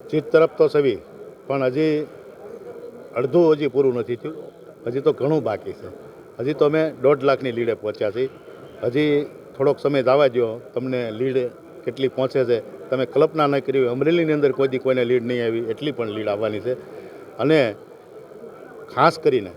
જીત તરફ તો સવી, પણ હજી અડધું હજી પૂરું નથી થયું. હજી તો ઘણું બાકી છે. હજી તો અમે દોઢ લાખની લીડે પહોંચ્યા છીએ. હજી થોડોક સમય જવા દો તમને લીડ કેટલી પહોંચે છે. તમે કલ્પના ન કરી હોય, અમરેલીની અંદર કોઈ દી કોઈને લીડ નહીં આવી, એટલી પણ લીડ આવવાની છે. અને ખાસ કરીને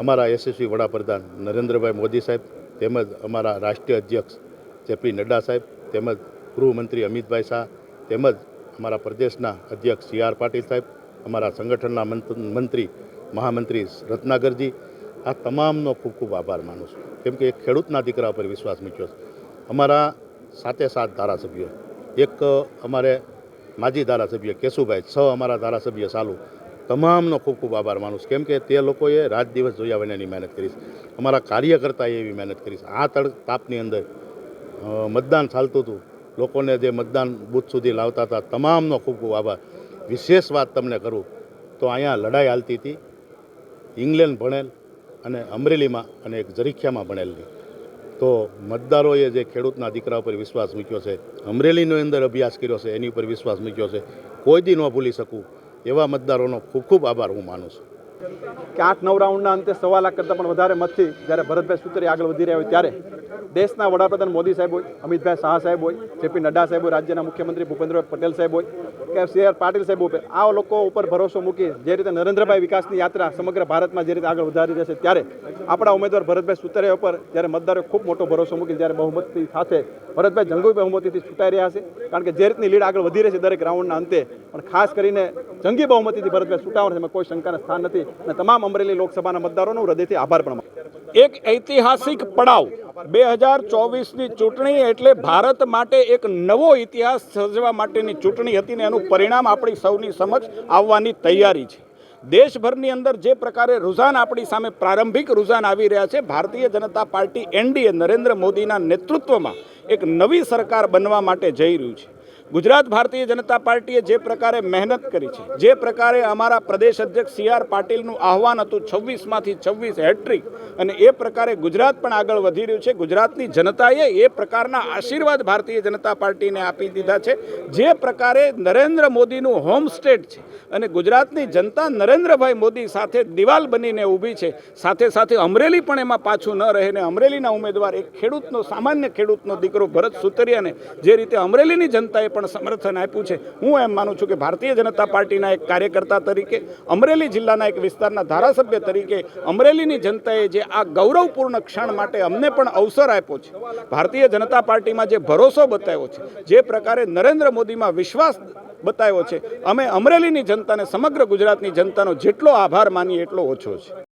અમારા યશસ્વી વડાપ્રધાન નરેન્દ્રભાઈ મોદી સાહેબ, તેમજ અમારા રાષ્ટ્રીય અધ્યક્ષ જેપી નડ્ડા સાહેબ, તેમજ ગૃહમંત્રી અમિતભાઈ શાહ, તેમજ અમારા પ્રદેશના અધ્યક્ષ સી આર પાટીલ સાહેબ, અમારા સંગઠનના મંત્રી મહામંત્રી રત્નાગરજી આ તમામનો ખૂબ ખૂબ આભાર માનું છું. કેમ કે એક ખેડૂતના દીકરા પર વિશ્વાસ મૂક્યો છે. અમારા સાતે સાત ધારાસભ્યો, એક અમારે માજી ધારાસભ્ય કેશુભાઈ, છ અમારા ધારાસભ્ય ચાલુ તમામનો ખૂબ ખૂબ આભાર માનું છું. કેમ તે લોકોએ રાત દિવસ જોયા વિનાની મહેનત કરી છે. અમારા કાર્યકર્તાએ એવી મહેનત કરી છે. આ તડ તાપની અંદર મતદાન ચાલતું હતું. લોકોને જે મતદાન બૂથ સુધી લાવતા હતા, તમામનો ખૂબ ખૂબ આભાર. વિશેષ વાત તમને કરું તો અહીંયા લડાઈ હાલતી હતી, ઇંગ્લેન્ડ ભણેલ અને અમરેલીમાં અને એક જરીખિયામાં ભણેલની. તો મતદારોએ જે ખેડૂતના દીકરા ઉપર વિશ્વાસ મૂક્યો છે, અમરેલીનો અંદર અભ્યાસ કર્યો છે, એની ઉપર વિશ્વાસ મૂક્યો છે, કોઈ દી ન ભૂલી શકું એવા મતદારોનો ખૂબ ખૂબ આભાર હું માનું છું. કે આઠ, નવ રાઉન્ડના અંતે સવા લાખ કરતાં પણ વધારે મતથી જ્યારે ભરતભાઈ સુતરી આગળ વધી રહ્યા હોય ત્યારે દેશના વડાપ્રધાન મોદી સાહેબ હોય, અમિતભાઈ શાહ સાહેબ હોય, જેપી નડ્ડા સાહેબ હોય, રાજ્યના મુખ્યમંત્રી ભૂપેન્દ્રભાઈ પટેલ સાહેબ હોય, કે સી આર પાટીલ સાહેબ હોય, આ લોકો ઉપર ભરોસો મૂકી જે રીતે નરેન્દ્રભાઈ વિકાસની યાત્રા સમગ્ર ભારતમાં જે રીતે આગળ વધારી રહેશે ત્યારે આપણા ઉમેદવાર ભરતભાઈ સુતરિયા ઉપર જ્યારે મતદારો ખૂબ મોટો ભરોસો મૂકી જ્યારે બહુમતી સાથે ભરતભાઈ જંગુભાઈ બહુમતીથી છૂટાઈ રહ્યા છે, કારણ કે જે રીતની લીડ આગળ વધી રહી છે દરેક રાઉન્ડના અંતે, પણ ખાસ કરીને જંગી બહુમતીથી ભરતભાઈ ચૂંટાવણ એમાં કોઈ શંકાના સ્થાન નથી. અને તમામ અમરેલી લોકસભાના મતદારોનો હૃદયથી આભાર પણ એક ઐતિહાસિક પડાવ બે હજાર ચોવીસની ચૂંટણી એટલે ભારત માટે એક નવો ઇતિહાસ સર્જવા માટેની ચૂંટણી હતી ને એનું પરિણામ આપણી સૌની સમક્ષ આવવાની તૈયારી છે. દેશભરની અંદર જે પ્રકારે રુઝાન આપણી સામે પ્રારંભિક રુઝાન આવી રહ્યા છે, ભારતીય જનતા પાર્ટી એનડીએ નરેન્દ્ર મોદીના નેતૃત્વમાં એક નવી સરકાર બનવા માટે જઈ રહ્યું છે. ગુજરાત ભારતીય જનતા પાર્ટીએ જે પ્રકારે મહેનત કરી છે, જે પ્રકારે અમારા પ્રદેશ અધ્યક્ષ સી આર પાટીલનું આહવાન હતું છવ્વીસમાંથી છવ્વીસ હેટ્રિક અને એ પ્રકારે ગુજરાત પણ આગળ વધી રહ્યું છે, ગુજરાતની જનતાએ એ પ્રકારના આશીર્વાદ ભારતીય જનતા પાર્ટીને આપી દીધા છે, જે પ્રકારે નરેન્દ્ર મોદીનું હોમ સ્ટેટ છે અને ગુજરાતની જનતા નરેન્દ્રભાઈ મોદી સાથે દિવાલ બનીને ઊભી છે, સાથે સાથે અમરેલી પણ એમાં પાછું ન રહે ને અમરેલીના ઉમેદવાર એક ખેડૂતનો, સામાન્ય ખેડૂતનો દીકરો ભરત સુતરિયાને જે રીતે અમરેલીની જનતાએ પણ સમર્થન આપ્યું છે. હું એમ માનું છું કે ભારતીય જનતા પાર્ટીના એક કાર્યકર્તા તરીકે, અમરેલી જિલ્લાના એક વિસ્તારના ધારાસભ્ય તરીકે, અમરેલીની જનતાએ જે આ ગૌરવપૂર્ણ ક્ષણ માટે અમને પણ અવસર આપ્યો છે. ભારતીય જનતા પાર્ટીમાં જે ભરોસો બતાવ્યો છે, જે પ્રકારે નરેન્દ્ર મોદીમાં વિશ્વાસ બતાવ્યો છે, અમે અમરેલીની જનતાને, સમગ્ર ગુજરાતની જનતાનો જેટલો આભાર માનીએ એટલો ઓછો છે.